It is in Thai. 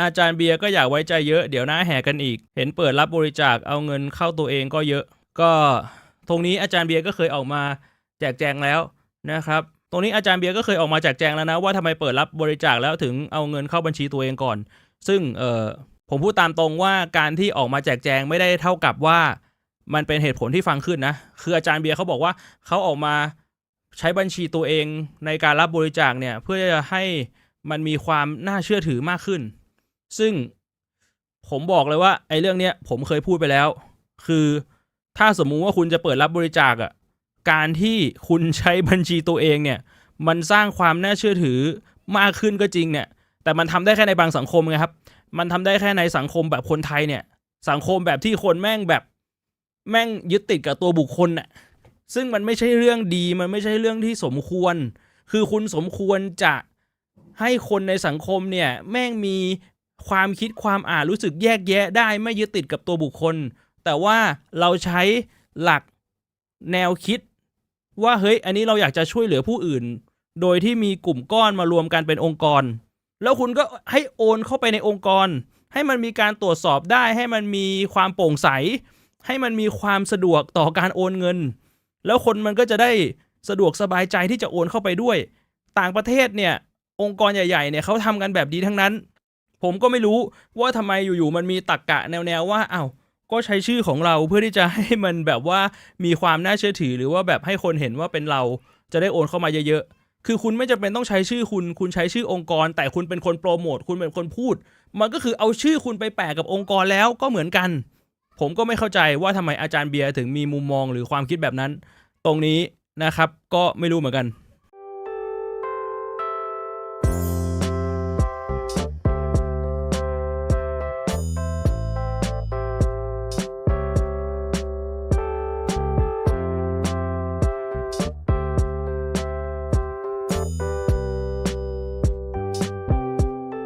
อาจารย์เบียร์ก็อยากไว้ใจเยอะ เดี๋ยวหน้าแหกกันอีก เห็นเปิดรับบริจาคเอาเงินเข้าตัวเองก็เยอะ ก็ตรงนี้อาจารย์เบียร์ก็เคยออกมาแจกแจงแล้วนะครับ ตรงนี้อาจารย์เบียร์ก็เคยออกมาแจกแจงแล้วนะว่าทำไมเปิดรับบริจาคแล้วถึงเอาเงินเข้าบัญชีตัวเองก่อน ซึ่งเออผมพูดตามตรงว่าการที่ออกมาแจกแจงไม่ได้เท่ากับว่า มันเป็นเหตุผลที่ฟังขึ้นนะ คืออาจารย์เบียร์เขาบอกว่าเขาออกมาใช้บัญชีตัวเองในการรับบริจาคเนี่ยเพื่อจะให้มันมีความน่าเชื่อถือมากขึ้น ซึ่งผมบอกเลยว่าไอ้เรื่องเนี้ยผมเคยพูดไปแล้ว คือถ้าสมมุติว่าคุณจะเปิดรับบริจาคอะการที่คุณใช้บัญชีตัวเองเนี่ย มันสร้างความน่าเชื่อถือมากขึ้นก็จริงเนี่ย แต่มันทำได้แค่ในบางสังคมไงครับ มันทำได้แค่ในสังคมแบบคนไทยเนี่ย สังคมแบบที่คนแม่งแบบแม่งยึดติดกับตัวบุคคลน่ะ ซึ่งมันไม่ใช่เรื่องดี มันไม่ใช่เรื่องที่สมควร คือคุณสมควรจะให้คนในสังคมเนี่ย แม่งมี ความคิดความอ่านรู้สึกแยกแยะได้ไม่ยึดติดกับตัวบุคคล แต่ว่าเราใช้หลักแนวคิด ว่าเฮ้ย อันนี้เราอยากจะช่วยเหลือผู้อื่น โดยที่มีกลุ่มก้อนมารวมกันเป็นองค์กร แล้วคุณก็ให้โอนเข้าไปในองค์กร ให้มันมีการตรวจสอบได้ ให้มันมีความโปร่งใส ให้มันมีความสะดวกต่อการโอนเงิน แล้วคนมันก็จะได้สะดวกสบายใจที่จะโอนเข้าไปด้วย ต่างประเทศเนี่ยองค์กรใหญ่ๆเนี่ยเขาทำกันแบบดีทั้งนั้น ผมก็ไม่รู้ว่าทำไมอยู่ๆมันมีตรกกะแนวๆว่าอ้าวก็ใช้ชื่อของเราเพื่อที่จะให้มันแบบว่ามีความน่าเชื่อถือ หรือว่าแบบให้คนเห็นว่าเป็นเราจะได้โอนเข้ามาเยอะๆ คือคุณไม่จำเป็นต้องใช้ชื่อคุณ คุณใช้ชื่อองค์กร แต่คุณเป็นคนโปรโมท คุณเป็นคนพูด มันก็คือเอาชื่อคุณไปแปะกับองค์กรแล้วก็เหมือนกัน ผมก็ไม่เข้าใจว่าทำไมอาจารย์เบียร์ถึงมีมุมมองหรือความคิดแบบนั้น ตรงนี้นะครับ ก็ไม่รู้เหมือนกัน